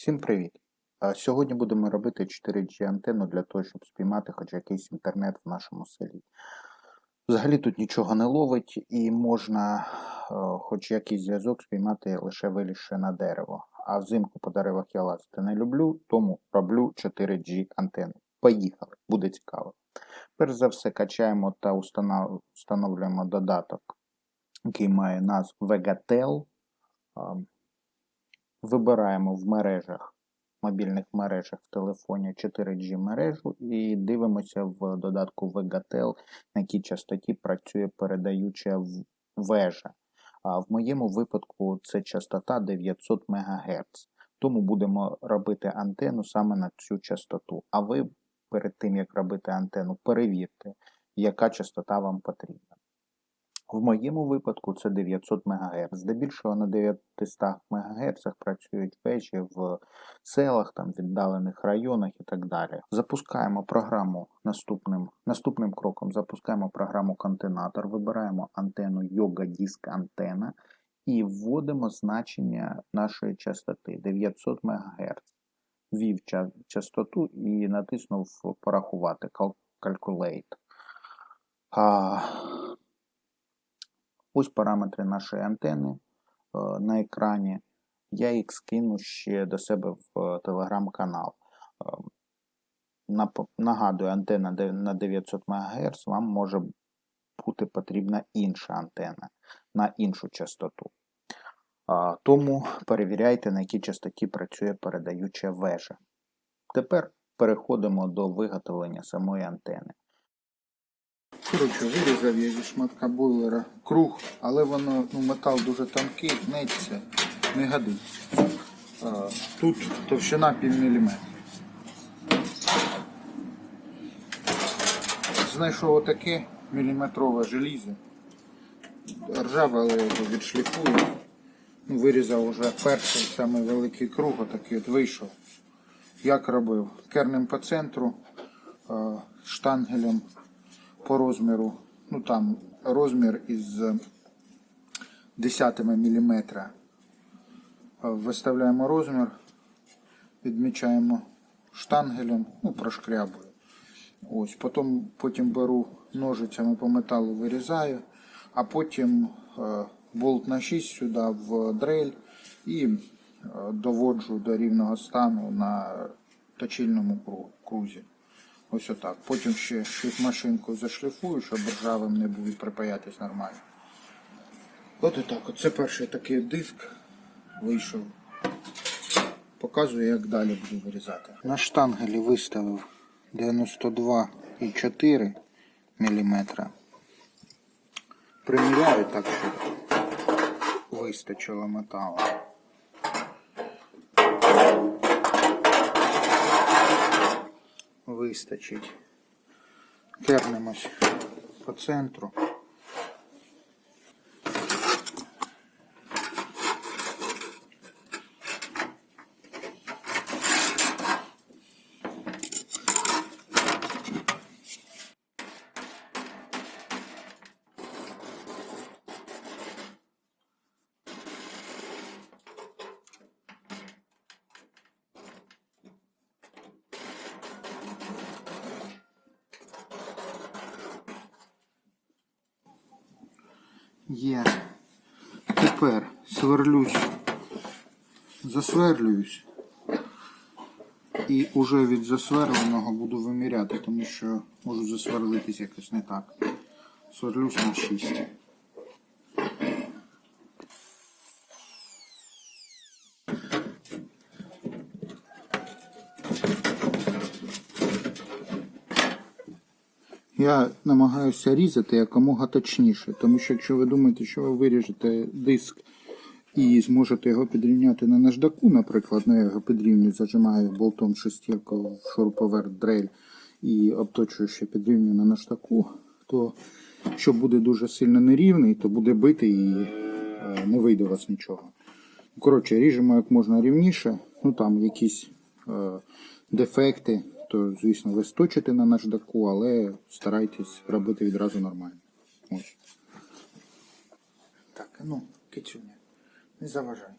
Всім привіт! Сьогодні будемо робити 4G антенну для того, щоб спіймати хоч якийсь інтернет в нашому селі. Взагалі тут нічого не ловить і можна хоч якийсь зв'язок спіймати лише вилізши на дерево. А взимку по деревах я лазити не люблю, тому роблю 4G антенну. Поїхали, буде цікаво. Перш за все качаємо та встановлюємо додаток, який має назву Vegatel. Вибираємо в мережах, мобільних мережах в телефоні 4G мережу і дивимося в додатку Vegatel, на якій частоті працює передаюча вежа. А в моєму випадку це частота 900 МГц. Тому будемо робити антенну саме на цю частоту. А ви перед тим, як робити антенну, перевірте, яка частота вам потрібна. В моєму випадку це 900 МГц. Здебільшого на 900 МГц працюють вежі в селах, там, віддалених районах і так далі. Запускаємо програму наступним, наступним кроком. Запускаємо програму Континатор, вибираємо антенну Yoga Disk антена і вводимо значення нашої частоти 900 МГц. Ввів частоту і натиснув порахувати Cal- Calculate. А, Ось параметри нашої антени е, на екрані. Я їх скину ще до себе в е, телеграм-канал. Е, Нагадую, антенна на 900 МГц вам може бути потрібна інша антенна на іншу частоту. Тому перевіряйте, на якій частоті працює передаюча вежа. Тепер переходимо до виготовлення самої антени. Коротше, вирізав я зі шматка бойлера круг, але воно, ну, метал дуже тонкий, гнеться, не годиться. А, тут товщина пів міліметра. Знайшов отаке міліметрове желізо. Ржаве, але його відшліфую. Ну, вирізав уже перший самий великий круг, отакий от вийшов. Як робив? Кернем по центру, штангелем по розміру, ну там розмір із десятими міліметра. Виставляємо розмір, відмічаємо штангелем, ну, прошкрябую. Ось, потім, потім беру ножицями по металу вирізаю, а потім е, болт на 6 сюди в дрель і е, доводжу до рівного стану на точильному крузі. Ось отак. Потім ще машинку зашліфую, щоб ржавим не був і припаятись нормально. От і так. Це перший такий диск вийшов. Показую, як далі буду вирізати. На штангелі виставив 92,4 мм. Приміряю так, щоб вистачило металу. Вистачить. Кернемось по центру. Є. Тепер сверлюсь, засверлююсь. І уже від засверленого буду виміряти, тому що можу засверлитись якось не так. Сверлюсь на 6. Я намагаюся різати якомога точніше, тому що якщо ви думаєте, що ви виріжете диск і зможете його підрівняти на наждаку, наприклад, ну я його підрівнюю, зажимаю болтом шестірку в шуруповерт дрель і обточую ще підрівнюю на наждаку, то якщо буде дуже сильно нерівний, то буде бити і е, не вийде у вас нічого. Коротше, ріжемо як можна рівніше, ну там якісь е, дефекти, то, звісно, ви сточите на наждаку, але старайтесь робити відразу нормально. Ось. Так, ну, кицюня, не заважай.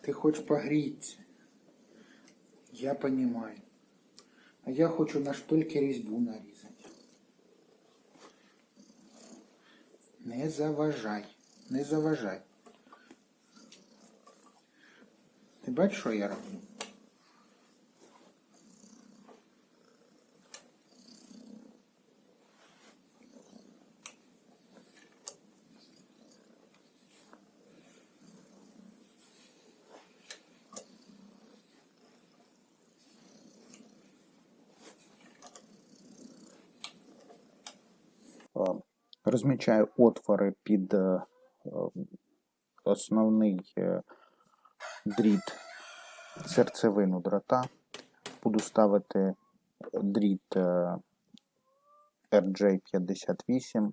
Ти хочеш погрітися. Я понимаю. А я хочу наш штольки різьбу нарізати. Не заважай. Не заважай. Ти бачиш, що я роблю? Е, Розмічаю отвори під е, е, основний е, дріт серцевину дрота. Буду ставити дріт е, RJ58.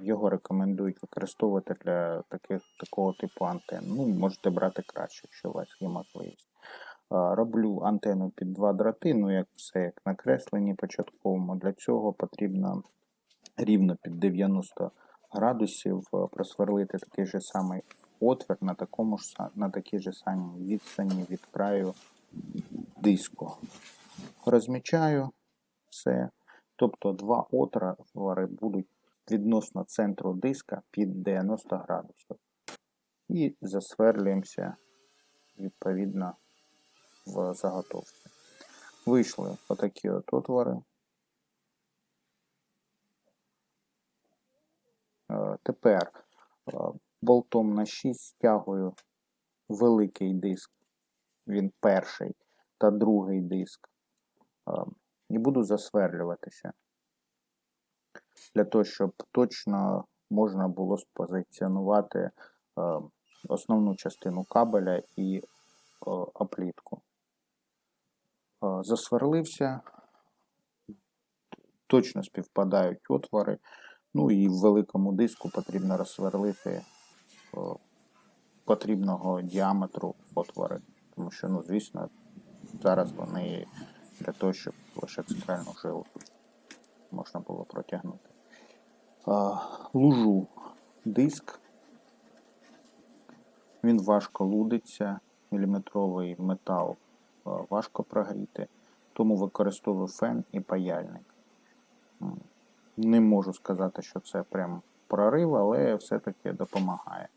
Його рекомендують використовувати для таких, такого типу антенн. Ну, можете брати краще, якщо у вас є можливість. Роблю антенну під два дроти, ну як все як на кресленні початковому. Для цього потрібно рівно під 90 градусів е, просверлити такий же самий отвір на, такому ж, на такій же самій відстані від краю диску. Розмічаю все. Тобто два отвори будуть відносно центру диска під 90 градусів. І засверлюємося відповідно в заготовці. Вийшли отакі от отвори. Е, Тепер е, болтом на 6 стягую великий диск, він перший та другий диск. Е, І буду засверлюватися. Для того, щоб точно можна було спозиціонувати основну частину кабеля і оплітку. Е, Засверлився, точно співпадають отвори. Ну і в великому диску потрібно розсверлити потрібного діаметру отвори. Тому що, ну, звісно, зараз вони для того, щоб лише центральну жилу можна було протягнути. Лужу диск. Він важко лудиться, міліметровий метал важко прогріти, тому використовую фен і паяльник. Не можу сказати, що це прям прорив, але все-таки допомагає.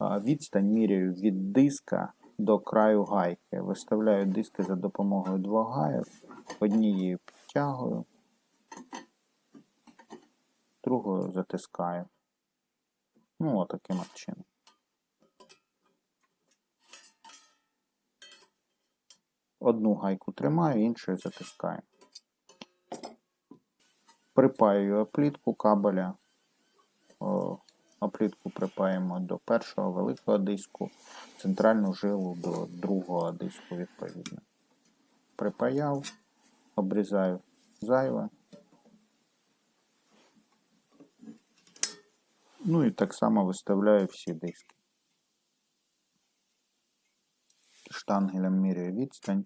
Відстань міряю від диска до краю гайки. Виставляю диски за допомогою двох гайок. Однією підтягую, другою затискаю. Ну, отаким от чином. Одну гайку тримаю, іншою затискаю. Припаюю оплітку кабеля. Оплітку припаємо до першого великого диску, центральну жилу до другого диску відповідно. Припаяв, обрізаю зайве. Ну і так само виставляю всі диски. Штангелем міряю відстань,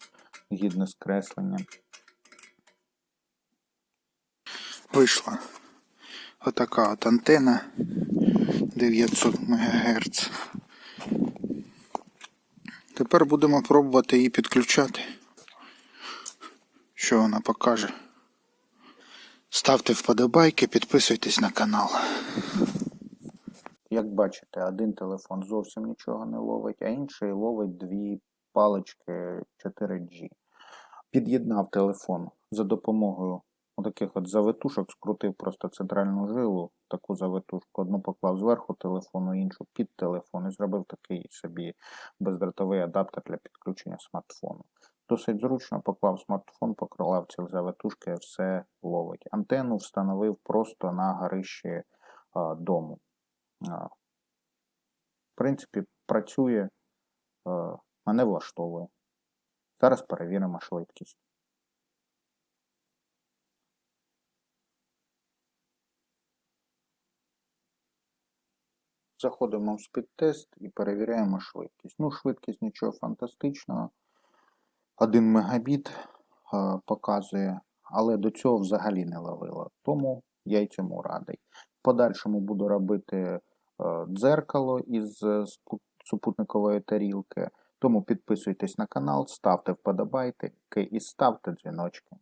згідно з кресленням. Вийшла отака от антена 900 МГц. Тепер будемо пробувати її підключати. Що вона покаже. Ставте вподобайки, підписуйтесь на канал. Як бачите, один телефон зовсім нічого не ловить, а інший ловить дві палички 4G. Під'єднав телефон за допомогою таких от завитушок, скрутив просто центральну жилу, таку завитушку, одну поклав зверху телефону, іншу під телефон і зробив такий собі бездротовий адаптер для підключення смартфону. Досить зручно поклав смартфон, поклав ці завитушки, все ловить. Антенну встановив просто на горищі а, дому. А, В принципі, працює, е, мене влаштовує. Зараз перевіримо швидкість. Заходимо в спідтест і перевіряємо швидкість. Ну, швидкість нічого фантастичного. 1 мегабіт е, показує, але до цього взагалі не ловило. Тому я й цьому радий. В подальшому буду робити е, дзеркало із е, супутникової тарілки. Тому підписуйтесь на канал, ставте вподобайки і ставте дзвіночки.